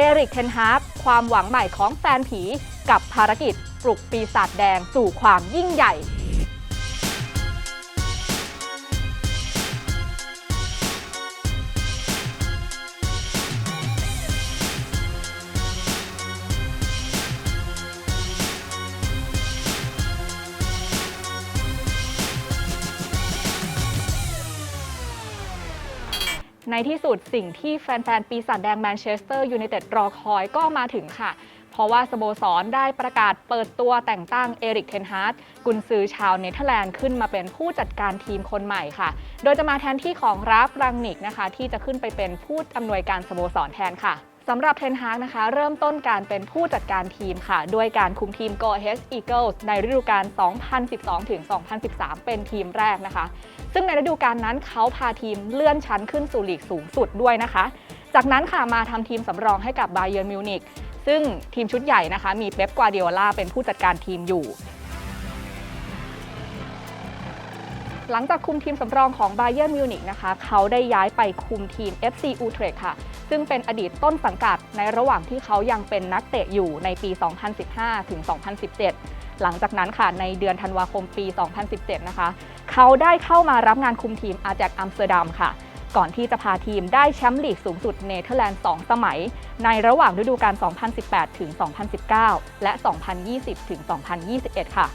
เอริกเทนฮาร์ปความหวังใหม่ของแฟนผี กับภารกิจปลุกปีศาจแดงสู่ความยิ่งใหญ่ ในที่สุดสิ่งที่แฟน ๆ ปีศาจแดงแมนเชสเตอร์ยูไนเต็ดรอคอยก็มาถึงค่ะ เพราะว่าสโมสรได้ประกาศเปิดตัวแต่งตั้งเอริกเทนฮาร์ดกุนซือชาวเนเธอร์แลนด์ขึ้นมาเป็นผู้จัดการทีมคนใหม่ค่ะ โดยจะมาแทนที่ของราฟรังนิกนะคะ ที่จะขึ้นไปเป็นผู้อำนวยการสโมสรแทนค่ะสำหรับเทนฮากนะคะ เริ่มต้นการเป็นผู้จัดการทีมค่ะ ด้วยการคุมทีม Go Ahead Eagles ในฤดูกาล 2012-2013 เป็นทีมแรกนะคะ ซึ่งในฤดูกาลนั้นเขาพาทีมเลื่อนชั้นขึ้นสู่ลีกสูงสุดด้วยนะคะ จากนั้นค่ะมาทำทีมสำรองให้กับบ y เย r n m มิวนิกซึ่งทีมชุดใหญ่นะคะ มีเป๊ปกวาเดียล่าเป็นผู้จัดการทีมอยู่ หลังจากคุมทีมสำรองของบ y เย r n m มิวนิกนะคะ เขาได้ย้ายไปคุมทีม FC Utrecht ค่ะ ซึ่งเป็นอดีตต้นสังกัดในระหว่างที่เขายังเป็นนักเตะอยู่ในปี 2015 ถึง 2017 หลังจากนั้นค่ะในเดือนธันวาคมปี 2017 นะคะ เขาได้เข้ามารับงานคุมทีมอาแจกอัมสเตอร์ดัมค่ะ ก่อนที่จะพาทีมได้แชมป์ลีกสูงสุดเนเธอร์แลนด์ 2 สมัย ในระหว่างฤดูกาล 2018 ถึง 2019 และ 2020 ถึง 2021 ค่ะ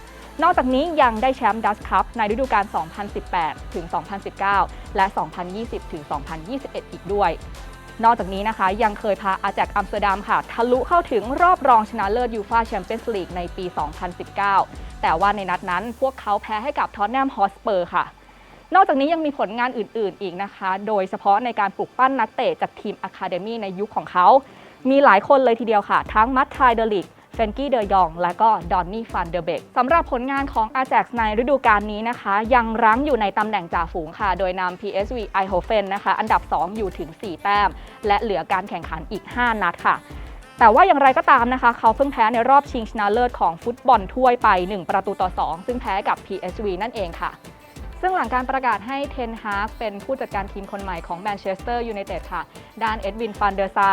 นอกจากนี้ยังได้แชมป์ดัสคัพในฤดูกาล 2018 ถึง 2019 และ 2020 ถึง 2021 อีกด้วย นอกจากนี้นะคะ ยังเคยพาอาแจกอัมสเตอร์ดัมค่ะ ทะลุเข้าถึงรอบรองชนะเลิศยูฟาแชมเปี้ยนส์ลีกในปี 2019 แต่ว่าในนัดนั้นพวกเขาแพ้ให้กับท็อตแนมฮอสเปอร์ค่ะ นอกจากนี้ยังมีผลงานอื่นๆอีกนะคะ โดยเฉพาะในการปลุกปั้นนักเตะจากทีมอะคาเดมี่ในยุคของเขา มีหลายคนเลยทีเดียวค่ะ ทั้งมัตไทเดลิก เฟนกี้เดยอง และก็ดอนนี่ฟันเดอร์เบกสำหรับผลงานของอาแจกในฤดูกาลนี้นะคะ ยังรั้งอยู่ในตำแหน่งจ่าฝูงค่ะ โดยนำ PSV e i h o f e n นะคะ อันดับ 2 อยู่ถึง 4 แต้ม และเหลือการแข่งขันอีก 5 นัดค่ะแต่ว่าอย่างไรก็ตามนะคะ เขาเพิ่งแพ้ในรอบชิงชนะเลิศของฟุตบอลถ้วยไป 1 ประตูต่อ 2 ซึ่งแพ้กับ PSV นั่นเองค่ะ ซึ่งหลังการประกาศให้เทนฮาร์กเป็นผู้จัดการทีมคนใหม่ของแมนเชสเตอร์ยูไนเต็ดค่ะ ด้านเอ็ดวินฟันเดอร์ซา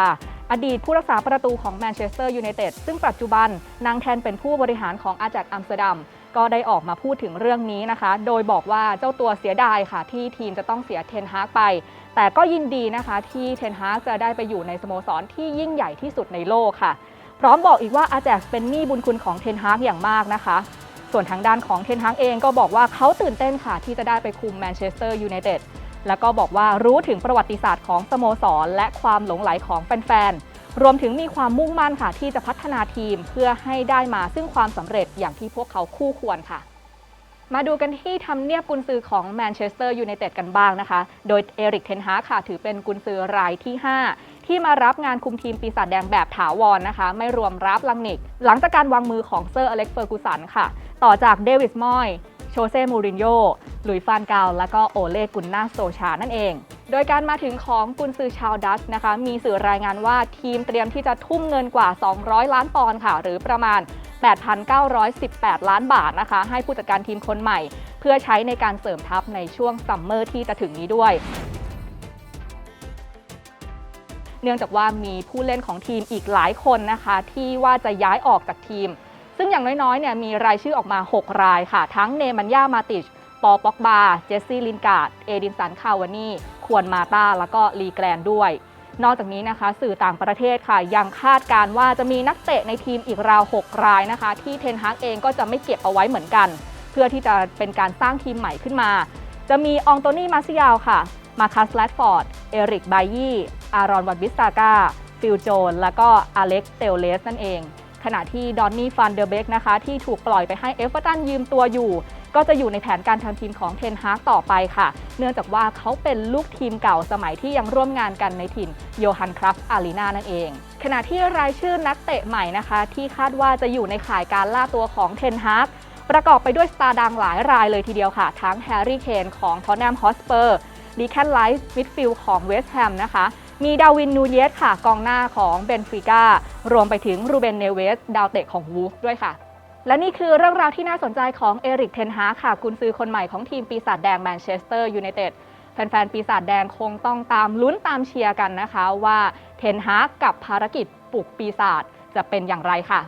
อดีตผู้รักษาประตูของแมนเชสเตอร์ยูไนเต็ดซึ่งปัจจุบันนางแทนเป็นผู้บริหารของอาแจกอัมสเตอร์ดัมก็ได้ออกมาพูดถึงเรื่องนี้นะคะ โดยบอกว่าเจ้าตัวเสียดายค่ะ ที่ทีมจะต้องเสียเทนฮากไป แต่ก็ยินดีนะคะที่เทนฮากจะได้ไปอยู่ในสโมสรที่ยิ่งใหญ่ที่สุดในโลกค่ะ พร้อมบอกอีกว่าอาแจกเป็นหนี้บุญคุณของเทนฮากอย่างมากนะคะ ส่วนทางด้านของเทนฮากเองก็บอกว่าเขาตื่นเต้นค่ะที่จะได้ไปคุมแมนเชสเตอร์ยูไนเต็ดแล้วก็บอกว่ารู้ถึงประวัติศาสตร์ของสโมสร และความหลงไหลของแฟนๆ รวมถึงมีความมุ่งมั่นค่ะ ที่จะพัฒนาทีมเพื่อให้ได้มาซึ่งความสำเร็จอย่างที่พวกเขาคู่ควรค่ะ มาดูกันที่ทำเนียบกุนซือของแมนเชสเตอร์ยูไนเต็ดกันบ้างนะคะ โดยเอริกเทนฮาค่ะ ถือเป็นกุนซือรายที่ 5 ที่มารับงานคุมทีมปีศาจแดงแบบถาวรนะคะ ไม่รวมรับลังนิก หลังจากการวางมือของเซอร์อเล็กเฟอร์กูสันค่ะ ต่อจากเดวิสมอยโชเซ่มูรินโญ่หลุยฟานกาลและก็โอเล่กุนนาโซชานั่นเอง โดยการมาถึงของกุนซือชาวดัชนะคะ มีสื่อรายงานว่าทีมเตรียมที่จะทุ่มเงินกว่า 200 ล้านปอนด์ค่ะ หรือประมาณ 8,918 ล้านบาทนะคะ ให้ผู้จัดการทีมคนใหม่ เพื่อใช้ในการเสริมทัพในช่วงซัมเมอร์ที่จะถึงนี้ด้วย เนื่องจากว่ามีผู้เล่นของทีมอีกหลายคนนะคะ ที่ว่าจะย้ายออกจากทีม ซึ่งอย่างน้อยๆเนี่ยมีรายชื่อออกมา 6 รายค่ะ ทั้งเนมันย่ามาติชปอป็อกบา เจสซี่ลินการ์ด เอดินสันคาวานีควรมาตาแล้วก็ลีแกรนด้วย นอกจากนี้นะคะ สื่อต่างประเทศค่ะ ยังคาดการว่าจะมีนักเตะในทีมอีกราว 6 รายนะคะ ที่เทนฮากเองก็จะไม่เก็บเอาไว้เหมือนกัน เพื่อที่จะเป็นการสร้างทีมใหม่ขึ้นมา จะมีอองโตนี่มาซิยาวค่ะ มาคัสแลดฟอร์ด เอริกไบยี่อารอนวัตบิสตากาฟิลโจน แล้วก็อเล็กเตลเลสนั่นเอง ขณะที่ดอนนี่ฟันเดอร์เบกนะคะที่ถูกปล่อยไปให้เอฟเวอร์ตันยืมตัวอยู่ ก็จะอยู่ในแผนการทำทีมของเทนฮากต่อไปค่ะ เนื่องจากว่าเขาเป็นลูกทีมเก่าสมัยที่ยังร่วมงานกันในถิ่นโยฮันครัฟอารีนานั่นเอง ขณะที่รายชื่อนักเตะใหม่นะคะ ที่คาดว่าจะอยู่ในข่ายการล่าตัวของเทนฮากประกอบไปด้วยสตาร์ดังหลายรายเลยทีเดียวค่ะ ทั้งแฮร์รี่เคนของทอ t แนมฮอสเปอร์ ดีแคนไลท์มิดฟิลด์ของเวสต์แฮมนะคะ มีดาวินนูเยสค่ะ กองหน้าของเบนฟิก้ารวมไปถึงรูเบนเนเวส ดาวเตะของวูฟด้วยค่ะ และนี่คือเรื่องราวที่น่าสนใจของเอริกเทนฮาค่ะ กุนซือคนใหม่ของทีมปีศาจแดงแมนเชสเตอร์ยูไนเต็ดแฟนๆ ปีศาจแดงคงต้องตามลุ้นตามเชียร์กันนะคะว่าเทนฮากกับภารกิจปลุกปีศาจจะเป็นอย่างไรค่ะ